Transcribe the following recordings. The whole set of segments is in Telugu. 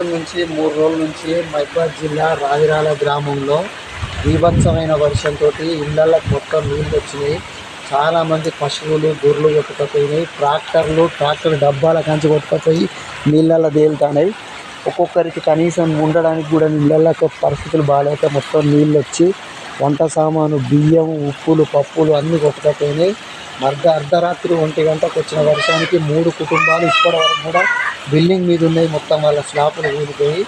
నుంచి మూడు రోజుల నుంచి మహబాద్ జిల్లా రావిరాల గ్రామంలో బీభత్సమైన వర్షంతో ఇళ్ళకి మొత్తం నీళ్ళు వచ్చినాయి. చాలామంది పశువులు గొర్రెలు కొట్టుకపోయినాయి ట్రాక్టర్లు ట్రాక్టర్ డబ్బాల కంచి కొట్టుకపోయి నీళ్ళల్లో తేలుతున్నాయి. ఒక్కొక్కరికి కనీసం ఉండడానికి కూడా నీళ్ళకి పరిస్థితులు బాగాలేక మొత్తం నీళ్ళు వచ్చి వంట సామాను బియ్యం ఉప్పులు పప్పులు అన్నీ కొట్టుకపోయినాయి. అర్ధ అర్ధరాత్రి ఒంటి గంటకు వచ్చిన వర్షానికి మూడు కుటుంబాలు ఇప్పటివరకు కూడా బిల్డింగ్ మీద ఉన్నాయి మొత్తం వాళ్ళ స్లాపులు ఊడిపోయి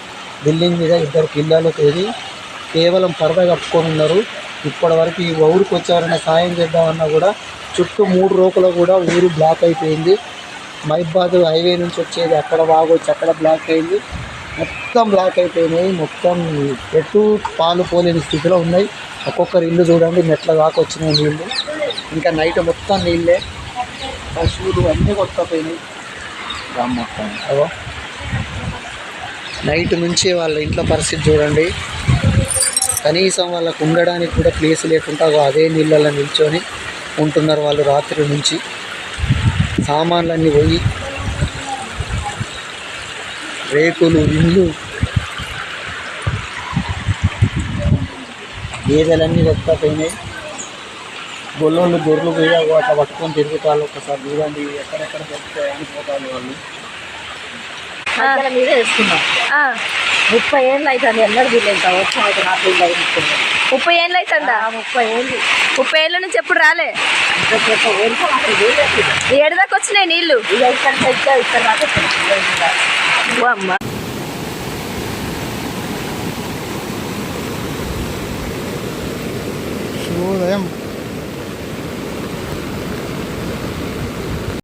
బిల్డింగ్ మీద ఇద్దరు పిల్లలు తేలి కేవలం పరద కప్పుకొని ఉన్నారు. ఇప్పటి వరకు ఈ ఊరికి వచ్చారనే సాయం చేద్దామన్నా కూడా చుట్టూ మూడు రోకలు కూడా ఊరు బ్లాక్ అయిపోయింది. మైబాద్ హైవే నుంచి వచ్చేది అక్కడ బాగొచ్చి అక్కడ బ్లాక్ అయింది. మొత్తం బ్లాక్ అయిపోయినాయి. మొత్తం ఎటు పాలు పోలేని స్థితిలో ఉన్నాయి. ఒక్కొక్కరి ఇల్లు చూడండి మెట్ల దాకా వచ్చినాయి నీళ్ళు ఇంకా నైట్ మొత్తం నీళ్ళే పశువులు అన్నీ కొట్టపోయినాయి నైట్ నుంచి వాళ్ళ ఇంట్లో పరిస్థితి చూడండి. కనీసం వాళ్ళకు ఉండడానికి కూడా ప్లేస్ లేకుండా అదే నీళ్ళలో నిల్చొని ఉంటున్నారు వాళ్ళు రాత్రి నుంచి. సామాన్లన్నీ పోయి రేకులు ఇల్లు గేదెలన్నీ కొట్టుకపోయినాయి గొల్లోళ్ళు గొర్రెలు పోయి అట్లా పట్టుకొని తిరుగుతారు ఒకసారి చూడండి ఎక్కడెక్కడ దొరుకుతాయి అని పోతారు వాళ్ళు. మీదే వేసుకున్నాం ఆ, ముప్పై ఏళ్ళు అవుతుంది ఎన్నడూ వీళ్ళు వచ్చి అయితే నా పిల్లలు అవుతున్నాం ముప్పై ఏళ్ళు అవుతుందా? ముప్పై ఏళ్ళు. ముప్పై ఏళ్ళ నుంచి ఎప్పుడు రాలే? ఏడు దాకా వచ్చినాయి నీళ్ళు. ఇక ఇక్కడ దాకా అమ్మ. శుభోదయం